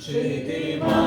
শ্রীতিমা